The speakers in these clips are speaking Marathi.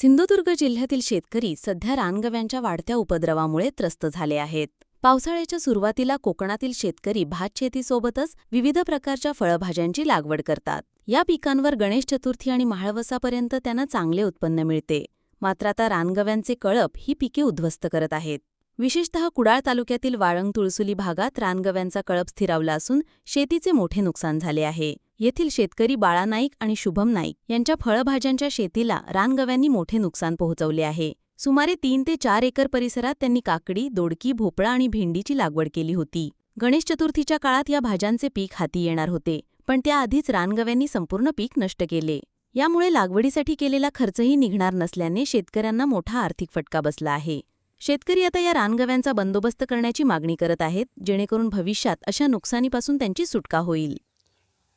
सिंधुदुर्ग जिल्ह्यातील शेतकरी सध्या रानगव्यांच्या वाढत्या उपद्रवामुळे त्रस्त झाले आहेत. पावसाळ्याच्या सुरुवातीला कोकणातील शेतकरी भातशेतीसोबतच विविध प्रकारच्या फळभाज्यांची लागवड करतात. या पिकांवर गणेश चतुर्थी आणि महाळवसापर्यंत त्यांना चांगले उत्पन्न मिळते. मात्र आता रानगव्यांचे कळप ही पिके उद्ध्वस्त करत आहेत. विशेषतः कुडाळ तालुक्यातील वाळंग तुळसुली भागात रानगव्यांचा कळप स्थिरावला असून शेतीचे मोठे नुकसान झाले आहे. येथील शेतकरी बाळा नाईक आणि शुभम नाईक यांच्या फळभाज्यांच्या शेतीला रानगव्यांनी मोठे नुकसान पोहोचवले आहे. सुमारे तीन ते चार एकर परिसरात त्यांनी काकडी दोडकी भोपळा आणि भेंडीची लागवड केली होती. गणेश चतुर्थीच्या काळात या भाज्यांचे पीक हाती येणार होते पण त्याआधीच रानगव्यांनी संपूर्ण पीक नष्ट केले. यामुळे लागवडीसाठी केलेला खर्चही निघणार नसल्याने शेतकऱ्यांना मोठा आर्थिक फटका बसला आहे. शेतकरी आता या रानगव्यांचा बंदोबस्त करण्याची मागणी करत आहेत जेणेकरून भविष्यात अशा नुकसानीपासून त्यांची सुटका होईल.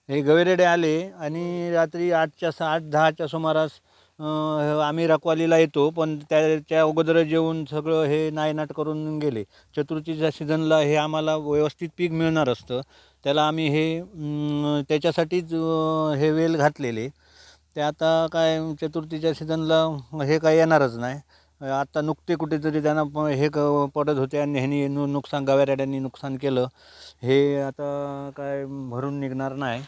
हे गवेरेडे आले आणि रात्री आठच्या आठ दहाच्या सुमारास आम्ही रखवालीला येतो पण त्याच्या अगोदर जेवून सगळं हे नायनाट करून गेले. चतुर्थीच्या सीझनला हे आम्हाला व्यवस्थित पीक मिळणार असतं. त्याला आम्ही हे त्याच्यासाठीच हे वेल घातलेले. ते आता काय चतुर्थीच्या सीझनला हे काय येणारच नाही. आता नुकते कुठेतरी त्यांना प- हे क पडत होते आणि ह्यांनी नु नुकसान गव्यारेड्यांनी नुकसान केलं. हे आता काय भरून निघणार नाही.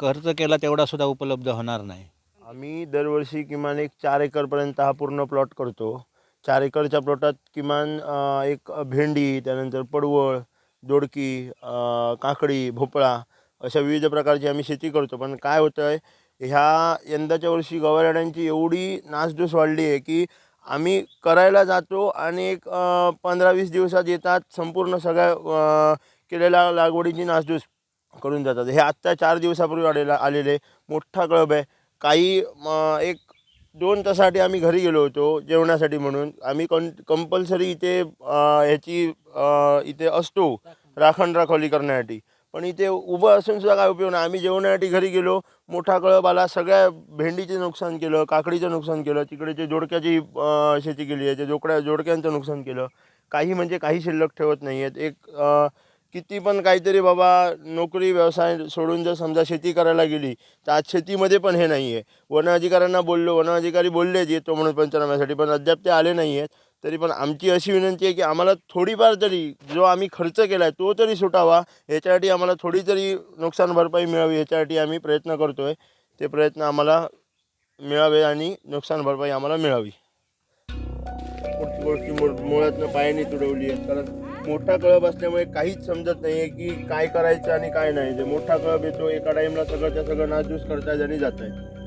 खर्च केला तेवढासुद्धा उपलब्ध होणार नाही. आम्ही दरवर्षी किमान एक चार एकरपर्यंत हा पूर्ण प्लॉट करतो. चार एकरच्या प्लॉटात किमान एक भेंडी त्यानंतर पडवळ दोडकी काकडी भोपळा अशा विविध प्रकारची आम्ही शेती करतो. पण काय होतं आहे ह्या यंदाच्या वर्षी गवारड्यांची एवढी नासधूस वाढली आहे की आम्ही करायला जातो आणि एक पंधरा वीस दिवसात येतात संपूर्ण सगळ्या केलेल्या लागवडीची नासधूस करून जातात. हे आत्ता चार दिवसापूर्वी आलेला आलेले मोठा कळब आहे. काही एक दोन तासासाठी आम्ही घरी गेलो होतो जेवणासाठी म्हणून. आम्ही कं कंपल्सरी इथे ह्याची इथे असतो राखण राखोली करण्यासाठी. पण इथे उभं असून सुद्धा काय उपयोग नाही. आम्ही जेवणासाठी घरी गेलो मोठा कळप आला सगळ्या भेंडीचे नुकसान केलं काकडीचं नुकसान केलं तिकडेचे जोडक्याची शेती केली आहे ते जोकड्या जोडक्यांचं नुकसान केलं. काही म्हणजे काही शिल्लक ठेवत नाही आहेत. एक किती पण काहीतरी बाबा नोकरी व्यवसाय सोडून जर समजा शेती करायला गेली तर आज शेतीमध्ये पण हे नाही आहे. वन अधिकाऱ्यांना बोललो वन अधिकारी बोललेच येतो म्हणून पंचनाम्यासाठी पण अद्याप ते आले नाही आहेत. तरी पण आमची अशी विनंती आहे की आम्हाला थोडीफार तरी जो आम्ही खर्च केला आहे तो तरी सुटावा. याच्यासाठी आम्हाला थोडी तरी नुकसान भरपाई मिळावी याच्यासाठी आम्ही प्रयत्न करतो आहे ते प्रयत्न आम्हाला मिळावे आणि नुकसान भरपाई आम्हाला मिळावी. पुढची गोष्टी मुळ- मुळातनं पायाने तुडवली आहे कारण मोठा कळप असल्यामुळे काहीच समजत नाही आहे की काय करायचं आणि काय नाही. ते मोठा कळप येतो एका टाईमला सगळं त्या सगळं नाजूस करतायत आणि जात आहे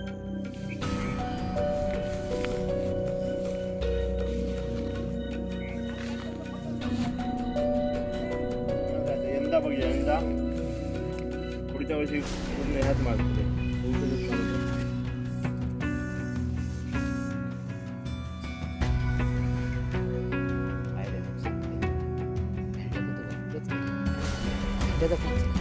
감사합니다. 우리 장을 지금 하지 마세요. 내가 봤지.